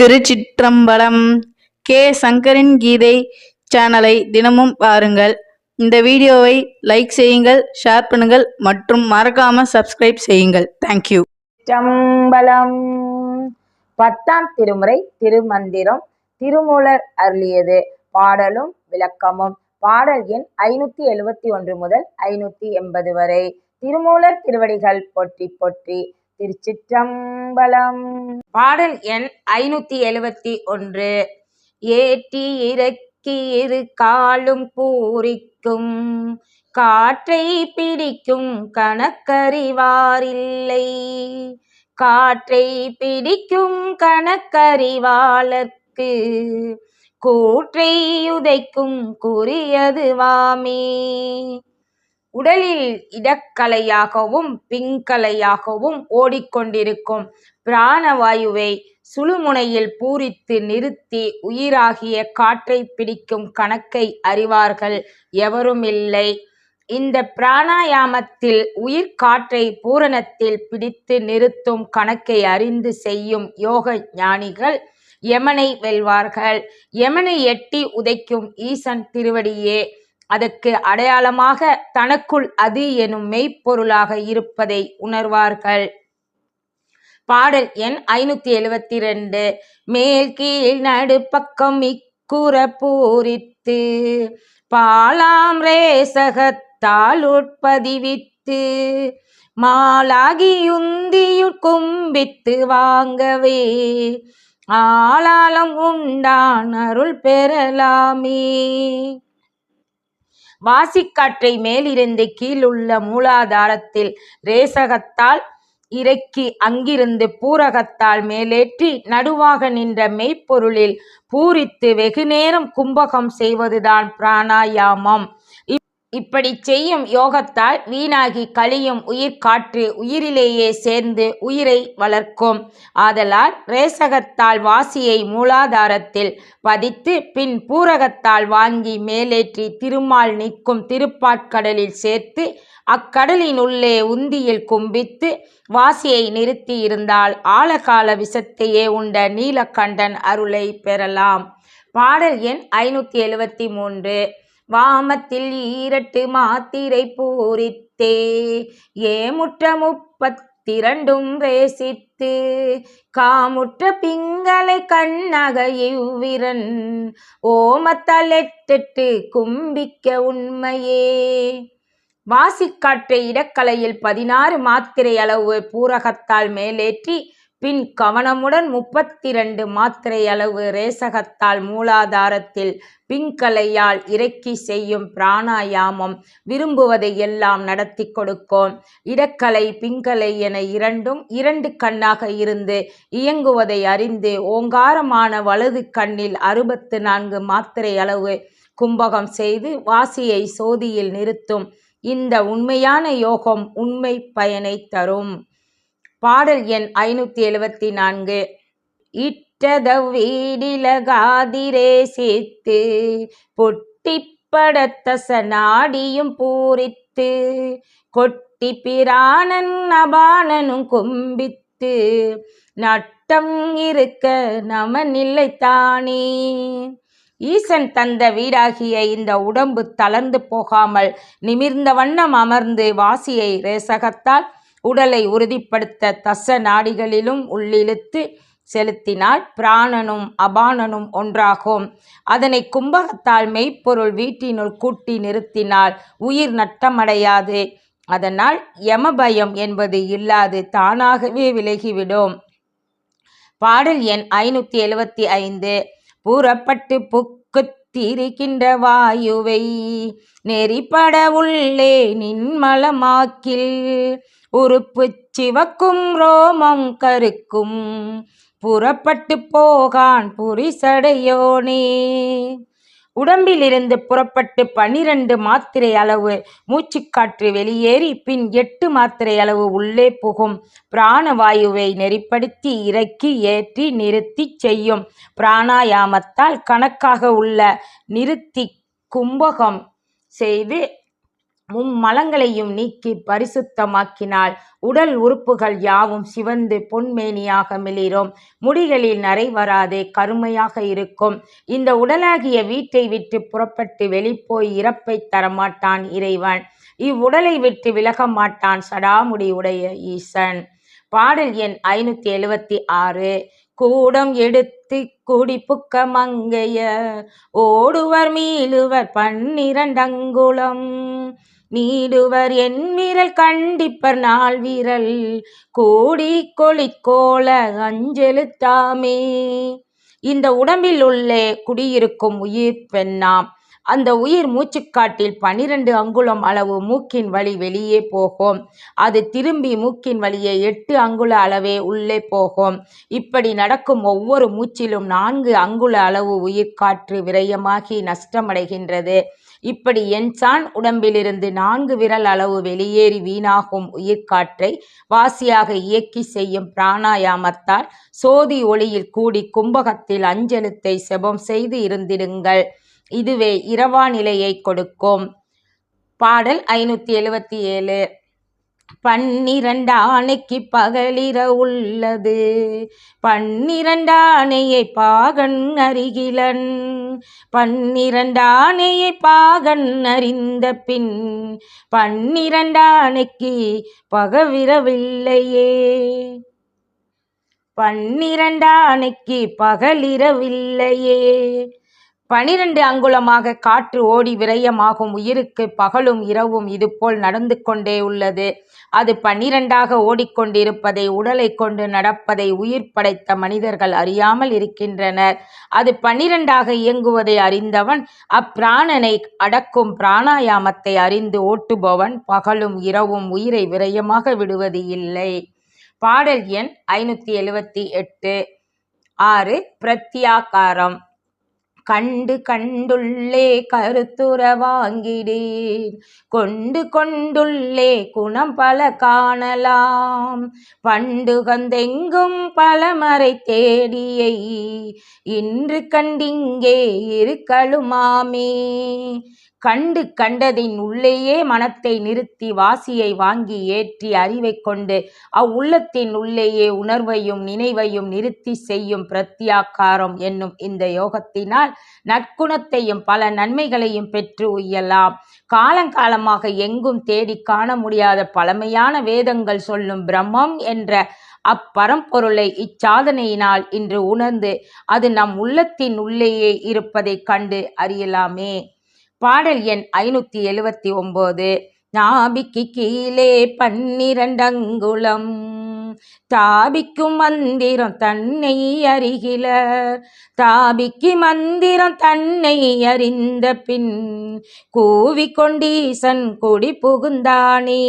திருச்சிற்றம்பலம் K. சங்கரின் கீதை சேனலை தினமும் பாருங்கள். இந்த வீடியோவை லைக் செய்யுங்கள் ஷேர் பண்ணுங்கள் மற்றும் மறக்காம சப்ஸ்கிரைப் செய்யுங்கள். தேங்க்யூ சம்பளம் பத்தாம் திருமுறை திருமந்திரம் திருமூலர் அருளியது. பாடலும் விளக்கமும். பாடல் எண் ஐநூத்தி எழுவத்தி ஒன்று முதல் ஐநூத்தி எண்பது வரை. திருமூலர் திருவடிகள் போற்றி போற்றி. திருச்சிற்றம்பலம். பாடல் எண் ஐநூத்தி எழுவத்தி ஒன்று ஏற்றி இறக்கி இரு காலும் பூரிக்கும் காற்றை பிடிக்கும் கணக்கறிவாரில்லை. காற்றை பிடிக்கும் கணக்கறிவாளர்க்கு கூற்றை உதைக்கும் குறியதுவாமே. உடலில் இடக்கலையாகவும் பிங்கலையாகவும் ஓடிக்கொண்டிருக்கும் பிராணவாயுவை சுழுமுனையில் பூரித்து நிறுத்தி உயிராகிய காற்றை பிடிக்கும் கணக்கை அறிவார்கள் எவருமில்லை இந்த பிராணாயாமத்தில் உயிர் காற்றை பூரணத்தில் பிடித்து நிறுத்தும் கணக்கை அறிந்து செய்யும் யோக ஞானிகள் யமனை வெல்வார்கள். யமனை எட்டி உதைக்கும் ஈசன் திருவடியே அதற்கு அடையாளமாக தனக்குள் அது எனும் மெய்ப்பொருளாக இருப்பதை உணர்வார்கள். பாடல் எண் ஐநூத்தி எழுபத்தி ரெண்டு மேல் கீழ் நடுப்பக்கம் இக்குற பூரித்து பாலாம் ரேசகத்தால் உட்பதிவித்து மாலாகியுந்தியுட் கும்பித்து வாங்கவே ஆளாலம் உண்டான் அருள் பெறலாமே. வாசிக்காற்றை மேலிருந்து கீழுள்ள மூலாதாரத்தில் ரேசகத்தால் இறக்கி அங்கிருந்து பூரகத்தால் மேலேற்றி நடுவாக நின்ற மெய்ப்பொருளில் பூரித்து வெகுநேரம் கும்பகம் செய்வதுதான் பிராணாயாமம். இப்படி செய்யும் யோகத்தால் வீணாகி கழியும் உயிர் காற்று உயிரிலேயே சேர்ந்து உயிரை வளர்க்கும். ஆதலால் ரேசகத்தால் வாசியை மூலாதாரத்தில் பதித்து பின் பூரகத்தால் வாங்கி மேலேற்றி திருமால் நிற்கும் திருப்பாட்கடலில் சேர்த்து அக்கடலின் உள்ளே உந்தியில் கும்பித்து வாசியை நிறுத்தி இருந்தால் ஆழகால விஷத்தையே உண்ட நீலகண்டன் அருளை பெறலாம். பாடல் எண் ஐநூற்றி எழுவத்தி மூன்று. வாமத்தில் ஈரட்டு மாத்திரை பூரித்தே ஏமுற்ற முப்பத்திரண்டும் ரேசித்து காமுற்ற பிங்களை கண்ணக இவ்விரன் ஓமத்தலெட்டு கும்பிக்க உண்மையே. வாசிக்காற்றை இடக்கலையில் பதினாறு மாத்திரை அளவு பூரகத்தால் மேலேற்றி பின் கவனமுடன் முப்பத்தி ரெண்டு மாத்திரை அளவு ரேசகத்தால் மூலாதாரத்தில் பிங்கலையால் இறக்கி செய்யும் பிராணாயாமம் விரும்புவதை எல்லாம் நடத்தி கொடுக்கும். இடக்கலை பிங்கலை என இரண்டும் இரண்டு கண்ணாக இருந்து இயங்குவதை அறிந்து ஓங்காரமான வலது கண்ணில் அறுபத்து நான்கு மாத்திரை அளவு கும்பகம் செய்து வாசியை சோதியில் நிறுத்தும். இந்த உண்மையான யோகம் உண்மை பயனை தரும். பாடல் எண் ஐநூத்தி எழுபத்தி நான்கு. இட்டதவீடிலகாதிரே சேர்த்து பொட்டிப்படத்தச நாடியும் பூரித்து கொட்டி பிராணன் அபானனும் கும்பித்து நட்டம் இருக்க நமன் இல்லைத்தானே ஈசன் தந்த வீடாகிய இந்த உடம்பு தளர்ந்து போகாமல் நிமிர்ந்த வண்ணம் அமர்ந்து வாசியை ரேசகத்தால் உடலை உறுதிப்படுத்த தச நாடிகளிலும் உள்ளிழுத்து செலுத்தினால் பிராணனும் அபானனும் ஒன்றாகும். அதனை கும்பகத்தால் மெய்ப்பொருள் வீட்டினுள் கூட்டி நிறுத்தினால் உயிர் நட்டமடையாது. அதனால் யமபயம் என்பது இல்லாது தானாகவே விலகிவிடும். பாடல் எண் ஐநூத்தி எழுவத்தி ஐந்து. பூரப்பட்டு புக்கு திரிக்கின்ற வாயுவை நெறிப்பட உள்ளே நின்மலமாக்கில். உறுப்பு சிவக்கும் ரோமம் கருக்கும். புறப்பட்டு போகான் புரிசடையோனே. உடம்பிலிருந்து புறப்பட்டு பனிரெண்டு மாத்திரை அளவு மூச்சுக்காற்று வெளியேறி பின் எட்டு மாத்திரை அளவு உள்ளே புகும். பிராணவாயுவை நெறிப்படுத்தி இறக்கி ஏற்றி நிறுத்தி செய்யும். பிராணாயாமத்தால் கணக்காக உள்ள நிறுத்தி கும்பகம் செய்து மும்மலங்களையும் நீக்கி பரிசுத்தமாக்கினால் உடல் உறுப்புகள் யாவும் சிவந்து பொன்மேனியாக மிளிரும். முடிகளில் நரை வராதே கருமையாக இருக்கும். இந்த உடலாகிய வீட்டை விட்டு புறப்பட்டு வெளிப்போய் இறப்பை தரமாட்டான் இறைவன். இவ்வுடலை விட்டு விலக மாட்டான் சடாமுடி உடைய ஈசன். பாடல் எண் ஐநூத்தி எழுவத்தி ஆறு கூடம் எடுத்து குடிப்புக்க மங்கைய ஓடுவர் மீளுவர் பன்னிரண்டங்குளம். நீடுவர் என் வீரல் கண்டிப்பர் நாள் வீரல். கூடி கொளிக்கோல அஞ்செழுத்தாமே. இந்த உடம்பில் உள்ளே குடியிருக்கும் உயிர் பெண்ணாம். அந்த உயிர் மூச்சுக்காட்டில் பனிரெண்டு அங்குலம் அளவு மூக்கின் வழி வெளியே போகும். அது திரும்பி மூக்கின் வழியே எட்டு அங்குல அளவே உள்ளே போகும். இப்படி நடக்கும் ஒவ்வொரு மூச்சிலும் நான்கு அங்குல அளவு உயிர் காற்று விரயமாகி நஷ்டமடைகின்றது. இப்படி என்சான் உடம்பிலிருந்து நான்கு விரல் அளவு வெளியேறி வீணாகும் உயிர்காற்றை வாசியாக இயக்கி செய்யும் பிராணாயாமத்தால் சோதி ஒளியில் கூடி கும்பகத்தில் அஞ்சலத்தை செபம் செய்து இருந்திடுங்கள். இதுவே இரவா நிலையை கொடுக்கும். பாடல் ஐநூத்தி எழுபத்தி ஏழு. பன்னிரண்டு ஆணைக்கு பகலிர உள்ளது. பன்னிரண்டு ஆணையை பாகன் அருகிலன் பன்னிரண்டு ஆணையை பாகன் அறிந்த பின் பன்னிரண்டு ஆணைக்கு பகவிரவில்லையே. பன்னிரண்டு ஆணைக்கு பகலிரவில்லையே. பனிரெண்டு அங்குலமாக காற்று ஓடி விரயமாகும் உயிருக்கு பகலும் இரவும் இதுபோல் நடந்து கொண்டே உள்ளது. அது பன்னிரண்டாக ஓடிக்கொண்டிருப்பதை உடலை கொண்டு நடப்பதை உயிர் படைத்த மனிதர்கள் அறியாமல் இருக்கின்றனர். அது பன்னிரண்டாக இயங்குவதை அறிந்தவன் அப்பிராணனை அடக்கும் பிராணாயாமத்தை அறிந்து ஓட்டுபவன் பகலும் இரவும் உயிரை விரயமாக விடுவது இல்லை. பாடல் எண் ஐநூத்தி எழுபத்தி எட்டு. ஆறு பிரத்யாகாரம். கண்டு கண்டுள்ளே கருத்துற வாங்கிடேன். கொண்டு கொண்டுள்ளே குணம் பல காணலாம். பண்டு கந்தெங்கும் பலமறை தேடியை இன்று கண்டிங்கே இருக்கலுமாமே கண்டு கண்டதின் உள்ளேயே மனத்தை நிறுத்தி வாசியை வாங்கி ஏற்றி அறிவை கொண்டு அவ்வுள்ளத்தின் உள்ளேயே உணர்வையும் நினைவையும் நிறுத்தி செய்யும் பிரத்யாக்காரம் என்னும் இந்த யோகத்தினால் நற்குணத்தையும் பல நன்மைகளையும் பெற்று உய்யலாம். காலங்காலமாக எங்கும் தேடி காண முடியாத பழமையான வேதங்கள் சொல்லும் பிரம்மம் என்ற அப்பரம்பொருளை இச்சாதனையினால் இன்று உணர்ந்து அது நம் உள்ளத்தின் உள்ளேயே இருப்பதைக் கண்டு அறியலாமே. பாடல் எண் ஐநூத்தி எழுவத்தி ஒன்பது நாபிக்கு கீழே பன்னிரண்டங்குளம். தாபிக்கும் மந்திரம் தன்னை அறிகில தாபிக்கு மந்திரம் தன்னை அறிந்த பின் கூவிக்கொண்டீசன் கொடி புகுந்தானே.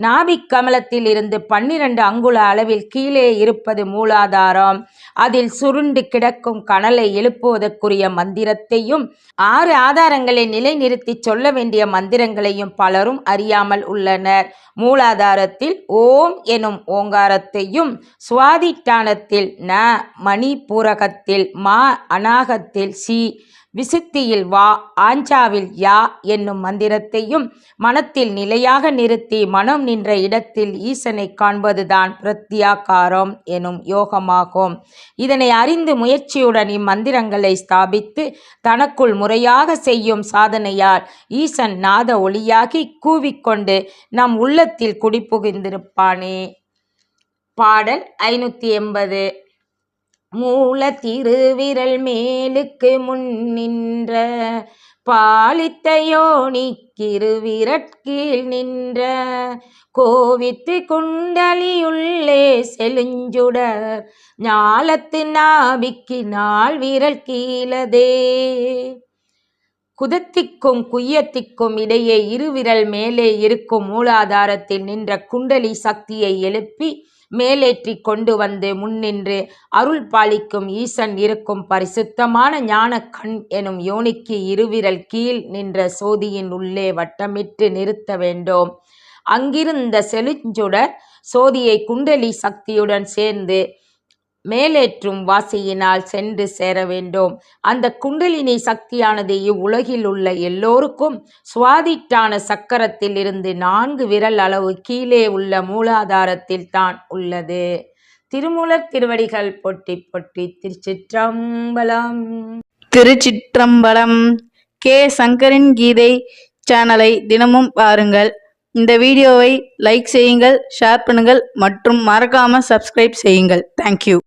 நாபிக் கமலத்தில் இருந்து பன்னிரண்டு அங்குல அளவில் கீழே இருப்பது மூலாதாரம். அதில் சுருண்டு கிடக்கும் கனலை எழுப்புவதற்குரிய மந்திரத்தையும் ஆறு ஆதாரங்களை நிலைநிறுத்தி சொல்ல வேண்டிய மந்திரங்களையும் பலரும் அறியாமல் உள்ளனர். மூலாதாரத்தில் ஓம் எனும் ஓங்காரத்தையும் சுவாதிட்டானத்தில் ந மணிபூரகத்தில் மா அநாகத்தில் சி விசுத்தியில் வா ஆஞ்சாவில் யா என்னும் மந்திரத்தையும் மனத்தில் நிலையாக நிறுத்தி மனம் நின்ற இடத்தில் ஈசனை காண்பதுதான் பிரத்யாகாரம் எனும் யோகமாகும். இதனை அறிந்து முயற்சியுடன் இம்மந்திரங்களை ஸ்தாபித்து தனக்குள் முறையாக செய்யும் சாதனையால் ஈசன் நாத ஒளியாகி கூவிக்கொண்டு நம் உள்ளத்தில் குடிபுகுந்திருப்பானே. பாடல் ஐநூற்றி எண்பது. மூல திருவிரல் மேலுக்கு முன் நின்ற பாலித்த யோனிக்கிருவிரட்கீழ் நின்ற கோவித்து குண்டலியுள்ளே செலுஞ்சுடர் ஞாலத்து நாபிக்கு நாள் விரல் கீழதே. குதத்திக்கும் குய்யத்திக்கும் இடையே இருவிரல் மேலே இருக்கும் மூலாதாரத்தில் நின்ற குண்டலி சக்தியை எழுப்பி மேலேற்றி கொண்டு வந்து முன்னின்று அருள் பாலிக்கும் ஈசன் இருக்கும் பரிசுத்தமான ஞான கண் எனும் யோனிக்கு இருவிரல் கீழ் நின்ற சோதியின் உள்ளே வட்டமிட்டு நிறுத்த வேண்டும். அங்கிருந்த செழுஞ்சுடர் சோதியை குண்டலி சக்தியுடன் சேர்ந்து மேலேற்றும் வாசியினால் சென்று சேர வேண்டும். அந்த குண்டலினி சக்தியானது இவ்வுலகில் உள்ள எல்லோருக்கும் சுவாதிட்டான சக்கரத்தில் இருந்து நான்கு விரல் அளவு கீழே உள்ள மூலாதாரத்தில் தான் உள்ளது. திருமூலர் திருவடிகள் பொட்டி பொட்டி திருச்சிற்றம்பலம். திருச்சிற்றம்பலம். கே. சங்கரின் கீதை சேனலை தினமும் பாருங்கள். இந்த வீடியோவை லைக் செய்யுங்கள் ஷேர் பண்ணுங்கள் மற்றும் மறக்காமல் சப்ஸ்கிரைப் செய்யுங்கள். தேங்க்யூ